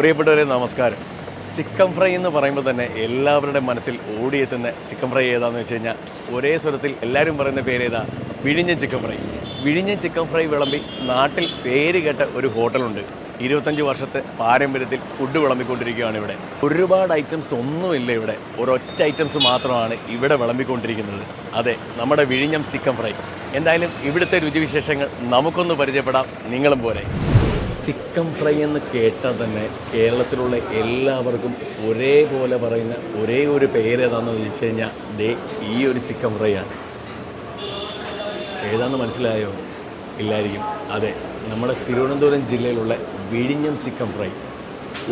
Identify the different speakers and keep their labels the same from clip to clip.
Speaker 1: പ്രിയപ്പെട്ടവരെ നമസ്കാരം. Chicken fry എന്ന് പറയുമ്പോൾ തന്നെ എല്ലാവരുടെ മനസ്സിൽ ഓടിയെത്തുന്ന ചിക്കൻ ഫ്രൈ ഏതാണെന്ന് വെച്ച് കഴിഞ്ഞാൽ ഒരേ സ്വരത്തിൽ എല്ലാവരും പറയുന്ന പേര് ഏതാ വിഴിഞ്ഞ ചിക്കൻ ഫ്രൈ. വിഴിഞ്ഞ ചിക്കൻ ഫ്രൈ വിളമ്പി നാട്ടിൽ പേര് കേട്ട ഒരു ഹോട്ടലുണ്ട്. ഇരുപത്തഞ്ച് വർഷത്തെ പാരമ്പര്യത്തിൽ ഫുഡ് വിളമ്പിക്കൊണ്ടിരിക്കുകയാണ് ഇവിടെ. ഒരുപാട് ഐറ്റംസ് ഒന്നുമില്ല ഇവിടെ. ഒരൊറ്റ ഐറ്റംസ് മാത്രമാണ് ഇവിടെ വിളമ്പിക്കൊണ്ടിരിക്കുന്നത്. അതെ നമ്മുടെ വിഴിഞ്ഞം ചിക്കൻ ഫ്രൈ. എന്തായാലും ഇവിടുത്തെ രുചിവിശേഷങ്ങൾ നമുക്കൊന്ന് പരിചയപ്പെടാം. നിങ്ങളും പോലെ ചിക്കൻ ഫ്രൈ എന്ന് കേട്ടാൽ തന്നെ കേരളത്തിലുള്ള എല്ലാവർക്കും ഒരേപോലെ പറയുന്ന ഒരേ ഒരു പേര് ഏതാണെന്ന് ചോദിച്ചു കഴിഞ്ഞാൽ ദേ ഈ ഒരു ചിക്കൻ ഫ്രൈ ആണ്. ഏതാണെന്ന് മനസ്സിലായോ? ഇല്ലായിരിക്കും. അതെ നമ്മുടെ തിരുവനന്തപുരം ജില്ലയിലുള്ള വിഴിഞ്ഞം ചിക്കൻ ഫ്രൈ.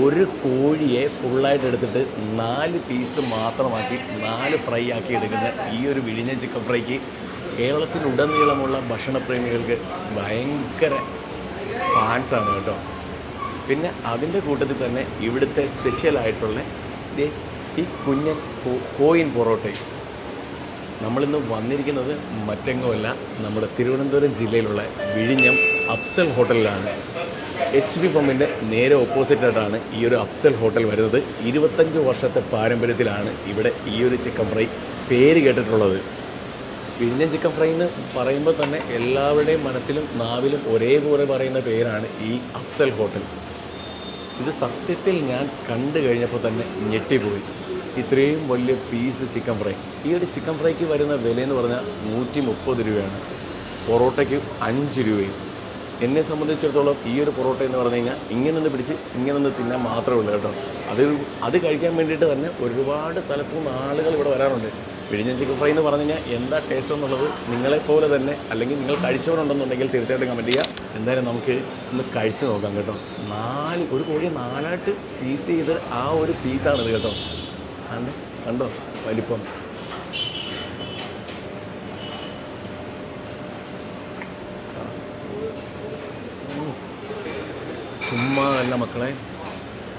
Speaker 1: ഒരു കോഴിയെ ഫുള്ളായിട്ട് എടുത്തിട്ട് നാല് പീസ് മാത്രമാക്കി നാല് ഫ്രൈ ആക്കി എടുക്കുന്ന ഈ ഒരു വിഴിഞ്ഞം ചിക്കൻ ഫ്രൈക്ക് കേരളത്തിലുടനീളമുള്ള ഭക്ഷണപ്രേമികൾക്ക് ഭയങ്കര ഫാൻസാണ് കേട്ടോ. പിന്നെ അതിന്റെ കൂട്ടത്തിൽ തന്നെ ഇവിടുത്തെ സ്പെഷ്യൽ ആയിട്ടുള്ള ഈ കുഞ്ഞൻ കോയിൻ പൊറോട്ടയും. നമ്മളിന്ന് വന്നിരിക്കുന്നത് മറ്റെങ്ങുമല്ല നമ്മുടെ തിരുവനന്തപുരം ജില്ലയിലുള്ള വിഴിഞ്ഞം അഫ്സൽ ഹോട്ടലിലാണ്. എച്ച് പി പമ്പിന്റെ നേരെ ഓപ്പോസിറ്റായിട്ടാണ് ഈ ഒരു അഫ്സൽ ഹോട്ടൽ വരുന്നത്. ഇരുപത്തഞ്ച് വർഷത്തെ പാരമ്പര്യത്തിലാണ് ഇവിടെ ഈ ഒരു ചിക്കൻ ഫ്രൈ പേര് കേട്ടിട്ടുള്ളത്. വിഴിഞ്ഞം ചിക്കൻ ഫ്രൈ എന്ന് പറയുമ്പോൾ തന്നെ എല്ലാവരുടെയും മനസ്സിലും നാവിലും ഒരേപോലെ പറയുന്ന പേരാണ് ഈ അഫ്സൽ ഹോട്ടൽ. ഇത് സത്യത്തിൽ ഞാൻ കണ്ടു കഴിഞ്ഞപ്പോൾ തന്നെ ഞെട്ടിപ്പോയി. ഇത്രയും വലിയ പീസ് ചിക്കൻ ഫ്രൈ ഈ ഒരു ചിക്കൻ ഫ്രൈക്ക് വരുന്ന വില എന്ന് പറഞ്ഞാൽ നൂറ്റി മുപ്പത് രൂപയാണ്. പൊറോട്ടയ്ക്ക് അഞ്ച് രൂപയും. എന്നെ സംബന്ധിച്ചിടത്തോളം ഈ ഒരു പൊറോട്ട എന്ന് പറഞ്ഞു കഴിഞ്ഞാൽ ഇങ്ങനെ ഒന്ന് പിടിച്ച് ഇങ്ങനെ ഒന്ന് തിന്നാൻ മാത്രമേ ഉള്ളൂ കേട്ടോ. അത് അത് കഴിക്കാൻ വേണ്ടിയിട്ട് തന്നെ ഒരുപാട് സ്ഥലത്തു നിന്ന് ആളുകൾ ഇവിടെ വരാറുണ്ട്. വിഴിഞ്ഞൻ ചിക്കൻ ഫ്രൈ എന്ന് പറഞ്ഞു കഴിഞ്ഞാൽ എന്താ ടേസ്റ്റ് എന്നുള്ളത് നിങ്ങളെപ്പോലെ തന്നെ അല്ലെങ്കിൽ നിങ്ങൾ കഴിച്ചവരുണ്ടെന്നുണ്ടെങ്കിൽ തീർച്ചയായിട്ടും കമന്റ് ചെയ്യുക എന്തായാലും നമുക്ക് ഒന്ന് കഴിച്ച് നോക്കാം കേട്ടോ. നാല് ഒരു കോഴിയെ നാലായിട്ട് പീസ് ചെയ്ത് ആ ഒരു പീസാണിത് കേട്ടോ. കണ്ടോ? വലിപ്പം. ചുമ്മാ അല്ല മക്കളെ.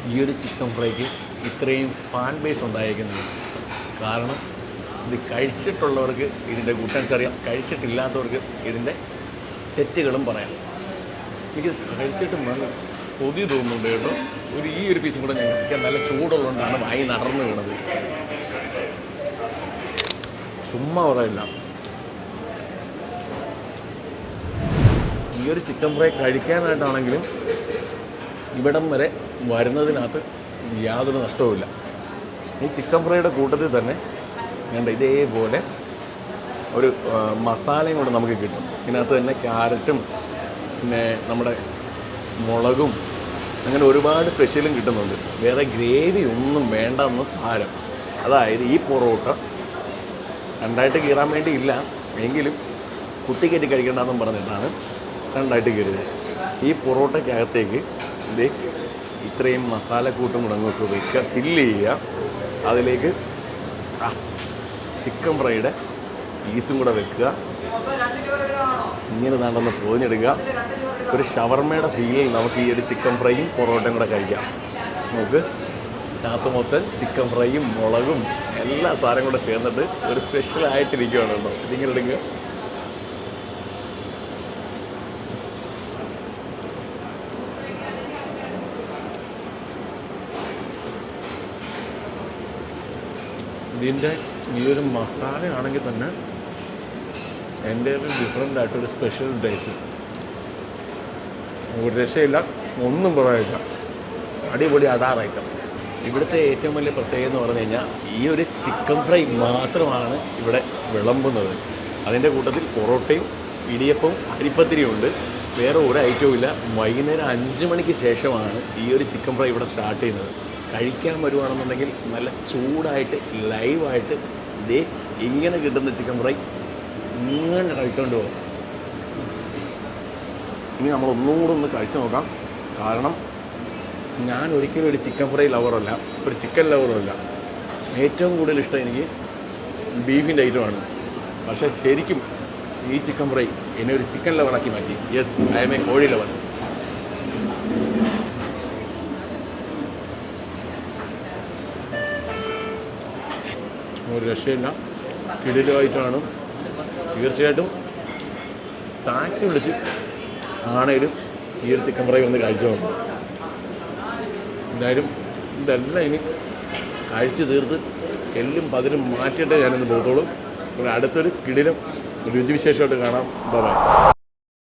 Speaker 1: ഈ ഒരു ചിക്കൻ ഫ്രൈക്ക് ഇത്രയും ഫാൻ ബേസ് ഉണ്ടായിരിക്കുന്നത് കാരണം ഇത് കഴിച്ചിട്ടുള്ളവർക്ക് ഇതിന്റെ ഗുട്ടൻസ് അറിയാം. കഴിച്ചിട്ടില്ലാത്തവർക്ക് ഇതിന്റെ തെറ്റുകളും പറയാം. എനിക്ക് കഴിച്ചിട്ട് നല്ല കൊതി തോന്നുന്നുണ്ട് കേട്ടോ. ഒരു ഈ ഒരു പീസും കൂടെ ഞാൻ കഴിക്കാൻ നല്ല ചൂടുള്ളതുകൊണ്ടാണ് വായി നടന്നു വീണത്. ചുമ്മാ പറയില്ല. ഈ ഒരു ചിക്കൻ ഫ്രൈ കഴിക്കാനായിട്ടാണെങ്കിലും ഇവിടം വരെ വരുന്നതിനകത്ത് യാതൊരു നഷ്ടവുമില്ല. ഈ ചിക്കൻ ഫ്രൈയുടെ കൂട്ടത്തിൽ തന്നെ വേണ്ട ഇതേപോലെ ഒരു മസാലയും കൂടെ നമുക്ക് കിട്ടും. ഇതിനകത്ത് തന്നെ ക്യാരറ്റും പിന്നെ നമ്മുടെ മുളകും അങ്ങനെ ഒരുപാട് സ്പെഷ്യലും കിട്ടുന്നുണ്ട്. വേറെ ഗ്രേവി ഒന്നും വേണ്ട എന്ന് സാരം. അതായത് ഈ പൊറോട്ട രണ്ടായിട്ട് കീറാൻ വേണ്ടി ഇല്ല. എങ്കിലും കുത്തിക്കയറ്റി കഴിക്കണ്ടെന്നും പറഞ്ഞിട്ടാണ് രണ്ടായിട്ട് കീറിയത്. ഈ പൊറോട്ടയ്ക്കകത്തേക്ക് ഇത് ഇത്രയും മസാലക്കൂട്ടും കൂടെ അങ്ങോട്ട് വയ്ക്കുക ഫില്ല് ചെയ്യുക. അതിലേക്ക് ചിക്കൻ ഫ്രൈയുടെ പീസും കൂടെ വെക്കുക. ഇങ്ങനെ നടന്ന് പോഞ്ഞെടുക്കുക ഒരു ഷവർമയുടെ ഫീലിൽ നമുക്ക് ഈ ഒരു ചിക്കൻ ഫ്രൈയും പൊറോട്ടയും കൂടെ കഴിക്കാം. നമുക്ക് അകത്ത് മൊത്തം ചിക്കൻ ഫ്രൈയും മുളകും എല്ലാ സാധനം കൂടെ ചേർന്നിട്ട് ഒരു സ്പെഷ്യൽ ആയിട്ടിരിക്കുകയാണ് കേട്ടോ. ഇതിങ്ങനെ എടുക്കുക. ഇതിന്റെ ഈ ഒരു മസാല ആണെങ്കിൽ തന്നെ എന്റെ ഒരു ഡിഫറെന്റ് ആയിട്ടൊരു സ്പെഷ്യൽ ടേസ്റ്റ് ഒരു രക്ഷയില്ല ഒന്നും പറയില്ല അടിപൊളി ഐറ്റം ഇവിടുത്തെ ഏറ്റവും വലിയ പ്രത്യേകത എന്ന് പറഞ്ഞു കഴിഞ്ഞാൽ ഈ ഒരു ചിക്കൻ ഫ്രൈ മാത്രമാണ് ഇവിടെ വിളമ്പുന്നത്. അതിന്റെ കൂട്ടത്തിൽ പൊറോട്ടയും ഇടിയപ്പവും അരിപ്പത്തിരിയും ഉണ്ട്. വേറെ ഒരു ഐറ്റവും ഇല്ല. വൈകുന്നേരം അഞ്ച് മണിക്ക് ശേഷമാണ് ഈ ഒരു ചിക്കൻ ഫ്രൈ ഇവിടെ സ്റ്റാർട്ട് ചെയ്യുന്നത്. കഴിക്കാൻ വരുവാണെന്നുണ്ടെങ്കിൽ നല്ല ചൂടായിട്ട് ലൈവായിട്ട് ദേ ഇങ്ങനെ കിട്ടുന്ന ചിക്കൻ ഫ്രൈ ഇങ്ങനെ കഴിക്കൊണ്ട് പോകും ഇനി നമ്മൾ ഒന്നും കൂടെ ഒന്ന് കഴിച്ചു നോക്കാം. കാരണം ഞാൻ ഒരിക്കലും ഒരു ചിക്കൻ ഫ്രൈ ലവറല്ല ഒരു ചിക്കൻ ലവറുമല്ല ഏറ്റവും കൂടുതൽ ഇഷ്ടം എനിക്ക് ബീഫിന്റെ ഐറ്റമാണ് പക്ഷേ ശരിക്കും ഈ ചിക്കൻ ഫ്രൈ എന്നെ ഒരു ചിക്കൻ ലവറാക്കി മാറ്റി. യെസ് ഐ എം എ കോഴി ലവർ ഒരു രക്ഷയില്ല. കിടിലുമായിട്ടാണ് തീർച്ചയായിട്ടും ടാക്സി വിളിച്ച് ആണേലും ഈ ഒരു ചിക്കൻ ഫ്രൈ വന്ന് കാഴ്ച വന്നു എന്തായാലും ഇതെല്ലാം ഇനി കഴിച്ചു തീർത്ത് എല്ലും പതിലും മാറ്റിയിട്ടേ ഞാനിന്ന് പോകത്തുള്ളൂ പിന്നെ അടുത്തൊരു കിടിലും രുചിവിശേഷമായിട്ട് കാണാം. ബൈ